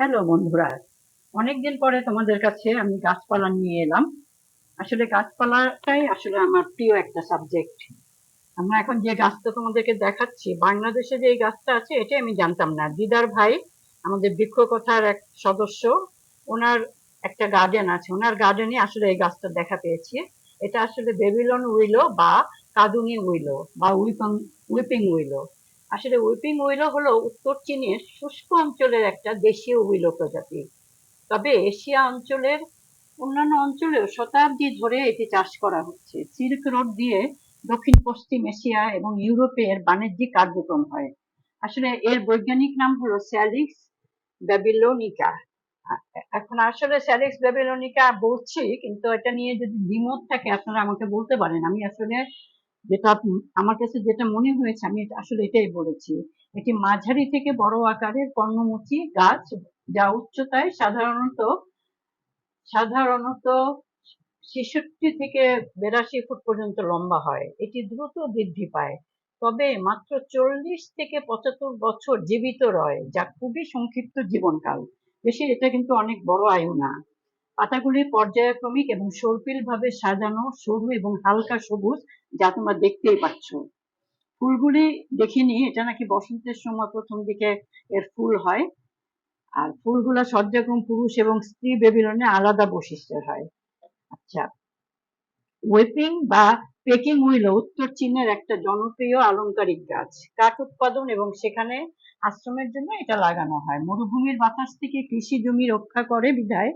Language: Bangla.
হ্যালো বন্ধুরা, অনেকদিন পরে তোমাদের কাছে আমি গাছপালা নিয়ে এলাম। আসলে গাছপালাটাই আসলে আমার প্রিয় একটা সাবজেক্ট আমরা এখন যে গাছটা তোমাদেরকে দেখাচ্ছি, বাংলাদেশে যে এই গাছটা আছে, এটাই আমি জানতাম না। দিদার ভাই আমাদের বৃক্ষকথার এক সদস্য, ওনার একটা গার্ডেন আছে। ওনার গার্ডেনে আসলে এই গাছটা দেখা পেয়েছি। এটা আসলে বেবিলন উইলো বা কাদুনি উইলো বা উইপিং উইপিং উইলো আসলে উইপিং উইলো হলো উত্তর চীনের শুষ্ক অঞ্চলের একটা দেশীয় উইলো প্রজাতি। তবে এশিয়া অঞ্চলের অন্যান্য অঞ্চলেও শতাব্দী ধরে এটি চাষ করা হচ্ছে। সিল্ক রোড দিয়ে দক্ষিণ, পশ্চিম এশিয়া এবং ইউরোপে এর বাণিজ্যিক কার্যক্রম হয়। আসলে এর বৈজ্ঞানিক নাম হলো স্যালিক্স ব্যাবিলোনিকা। এখন আসলে স্যালিক্স ব্যাবিলোনিকা বলছি, কিন্তু এটা নিয়ে যদি দ্বিমত থাকে, আপনারা আমাকে বলতে পারেন। আমি আসলে যেটা আমার কাছে যেটা মনে হয়েছে, আমি আসলে এটাই বলেছি। এটি মাঝারি থেকে বড় আকারের পর্ণমোচী গাছ যা উচ্চতায় সাধারণত সাধারণত ছেষট্টি থেকে বিরাশি ফুট পর্যন্ত লম্বা হয়। এটি দ্রুত বৃদ্ধি পায়। তবে মাত্র চল্লিশ থেকে পঁচাত্তর বছর জীবিত রয়, যা খুবই সংক্ষিপ্ত জীবনকাল। বেশি এটা কিন্তু অনেক বড় আয়ু না। পাতাগুলি পর্যায়ক্রমিক এবং সর্পিল ভাবে সাজানো, সরু এবং হালকা সবুজ যা তোমরা দেখতেই পাচ্ছ। ফুলগুলি দেখিনি, এটা নাকি বসন্তের সময় প্রথম দিকে এর ফুল হয়। আর ফুলগুলা সজ্জাক্রম পুরুষ এবং স্ত্রী বেবিলনে আলাদা বৈশিষ্ট্যের হয়। আচ্ছা ওয়েপিং বা পেকিং উইলো উত্তর চীনের একটা জনপ্রিয় আলংকারিক গাছ। কাঠ উৎপাদন এবং সেখানে আশ্রমের জন্য এটা লাগানো হয়। মরুভূমির বাতাস থেকে কৃষি জমি রক্ষা করে বিধায়